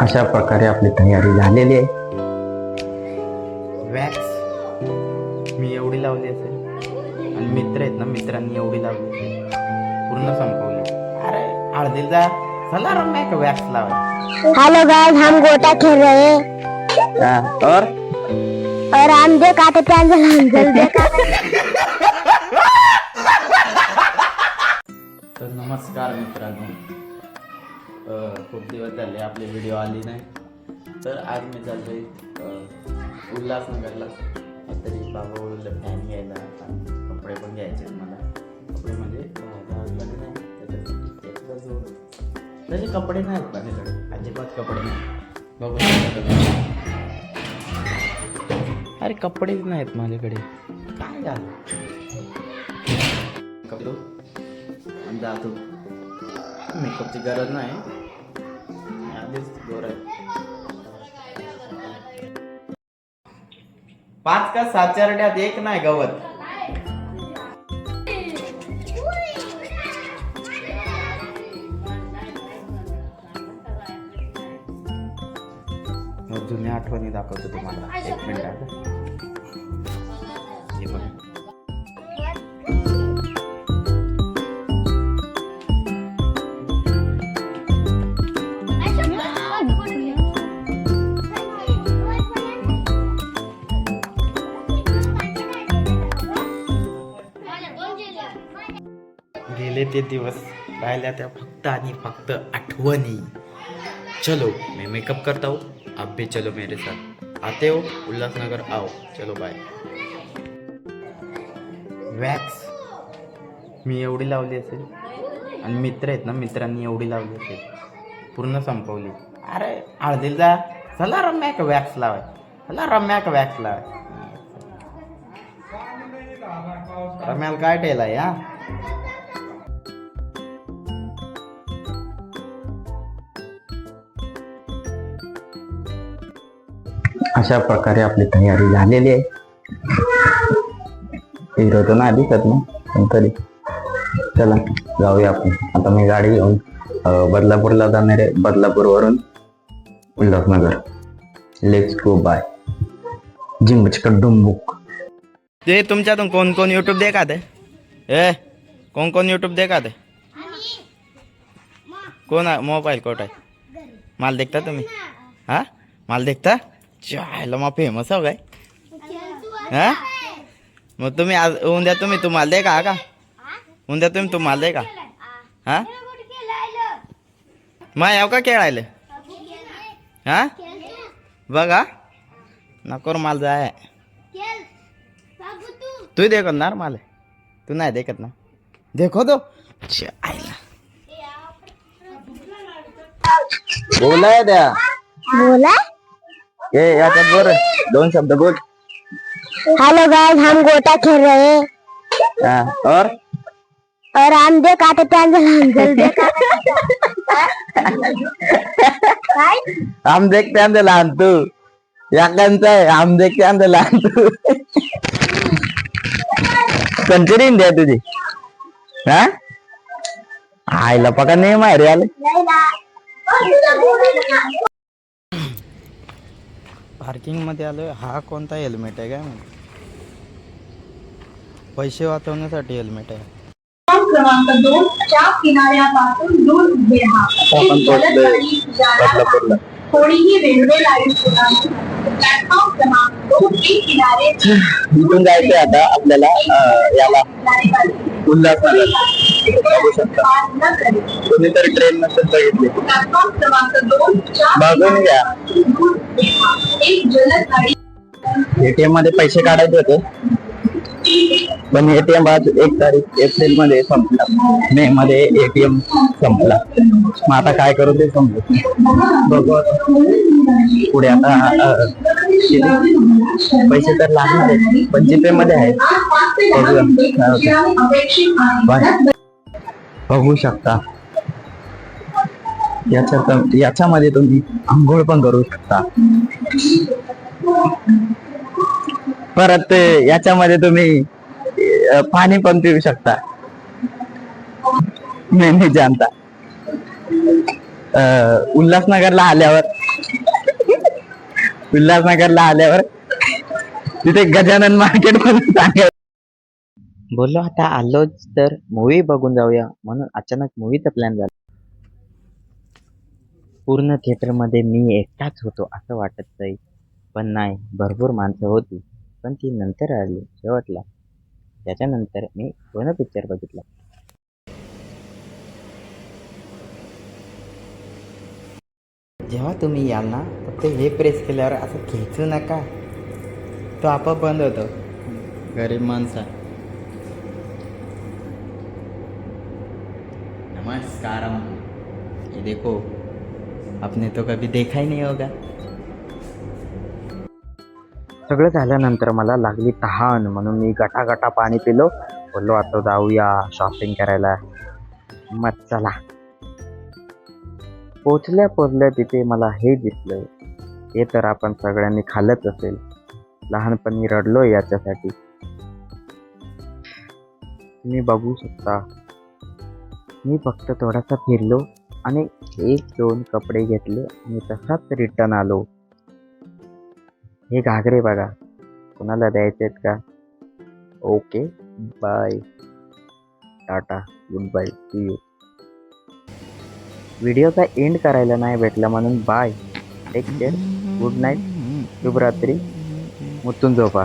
अशा प्रकारे आपली तयारी झालेली आहे. वॅक्स मी एवढी लावली असेल. आणि मित्र आहेत ना मित्रांनी एवढी लावली असेल. पूर्ण संपवली. अरे हळदीला जा चला रम्या का वॅक्स लावा. हेलो गाइस हम गोटा खेल रहे हैं. और? और हम अंजल देख तर नमस्कार मित्रांनो. खूप दिवस झाले आपले व्हिडिओ आली नाही. तर आज मी चालतो आहे उल्हासनगरला. तरी बाबा ओळखलं फॅन घ्यायला कपडे पण घ्यायचे आहेत मला. कपडे म्हणजे भावाला लग्न आहे. कपडे माझ्याकडे. अजिबात कपडे नाही. बघू अरे कपडेच नाहीत माझ्याकडे. काय झालं? कपडे. जातो. मेकअपची गरज नाही. आधीच गोर आहे. पाच का सात चारड्यात एक नाही गवत. जुन्या आठवणी दाखवतो तुम्हाला. एक मिनिटात गेले ते दिवस राहिल्या त्या फक्त आणि फक्त आठवणी. चलो मी मेकअप करता हो. आप भी चलो मेरे साथ. आते हो उल्हासनगर आओ. चलो बाय वॅक्स मी एवढी लावली असेल. आणि मित्र आहेत ना मित्रांनी एवढी लावली असेल. पूर्ण संपवली. अरे हळदीला जा चला रम्या का वॅक्स लावाय. चला रम्या का वॅक्स लावाय. रम्याला काय टेलाय हा? अशा प्रकारे आपली तयारी झालेली आहे. हिरो तर ना दिसत ना पण तरी. चला जाऊया आपण. आता मी गाडी घेऊन बदलापूरला जाणार आहे. बदलापूरवरून उल्हासनगर. लेट्स गो बाय जिंगचक डुंबुक ते तुमच्यातून कोण कोण यूट्यूब देखत आहे? ए कोण कोण यूट्यूब देखत आहे? कोण आहे? मोबाईल कोट आहे? माल देखता तुम्ही? हा? माल देखता? चायला मग फेमस हो काय हा? मग तुम्ही आज उद्या तुम्ही तुम्हाला दे का का? उद्या तुम्ही तुम्हाला दे का हा? मग याव का खेळायला? हा? बघा. नको माल जाय. तू देखणार मला. तू नाही देखत ना. देखो तो. आईला. बोलाय द्या. बोला ए याच्यात बर दोन शब्द बोल। हेलो गाइस हम गोटा खेल रहे हैं। हा, और? और हम देख आते प्रांजल अंजल देख आम देखते आमचे लहान तू। याकांचा आहे आम देखते आमचे लहान तू। कंचरी द्या तुझी। हा? आईला पका नाही माहेर आले पार्किंगमध्ये आलोय. हा कोणता हेल्मेट आहे काय माहिती? पैसे वाचवण्यासाठी हेल्मेट आहे. क्रमांक दोन च्या किनाऱ्यापासून दूर उभे राहा. आहे. कोणीही रेल्वे लाईन प्लॅटफॉर्म क्रमांक दोन किनारे इथून जायचंय आता आपल्याला याला. उल्हासनगर. शकता. कोणीतरी ट्रेन नसेल बघितली बघून घ्या. एटीएममध्ये पैसे काढायचे होते. पण एटीएम आज एक तारीख एप्रिलमध्ये संपला. मे मध्ये एटीएम संपला. मग आता काय करू ते समजत. बघू. पुढे आता पैसे तर लागणार आहेत पण जीपे मध्ये आहेत. बघू शकता. याच्या याच्यामध्ये तुम्ही आंघोळ पण करू शकता. परत याच्यामध्ये तुम्ही पाणी पण पिऊ शकता. नाही जाणता. अं, उल्हासनगरला आल्यावर उल्हासनगरला आल्यावर तिथे गजानन मार्केट पण सांगायचं बोललो आता आलोच तर मूवी बघून जाऊया. म्हणून अचानक मूवीचा प्लॅन झाला. पूर्ण थिएटरमध्ये मी एकटाच होतो असं वाटत जाईल पण नाही भरपूर माणसं होती. पण ती नंतर आली शेवटला. त्याच्यानंतर मी पूर्ण पिक्चर बघितला? जेव्हा तुम्ही याल ना फक्त हे प्रेस केल्यावर असं खेचू नका. तो आपोआप बंद होतो. गरीब माणसा. नमस्कार ये देखो आपने तो कभी देखा ही नहीं होगा। सगळं झाल्यानंतर मला लागली तहान म्हणून मी गटा गटा पाणी पिलो. बोललो आता जाऊया शॉपिंग करायला. मग चला. पोचल्या पोचल्या तिथे मला हे दिसलं हे तर आपण सगळ्यांनी खाल्लंच असेल. लहानपणी रडलो याच्यासाठी. तुम्ही बघू शकता. मी फक्त थोडासा फिरलो आणि एक दोन कपडे घेतले आणि तसाच रिटर्न आलो. हे घागरे बघा. कोणाला द्यायचे आहेत का? Okay bye tata good bye to you व्हिडिओचा end करायला नाही भेटला म्हणून bye take care good night शुभरात्री. मुतून झोपा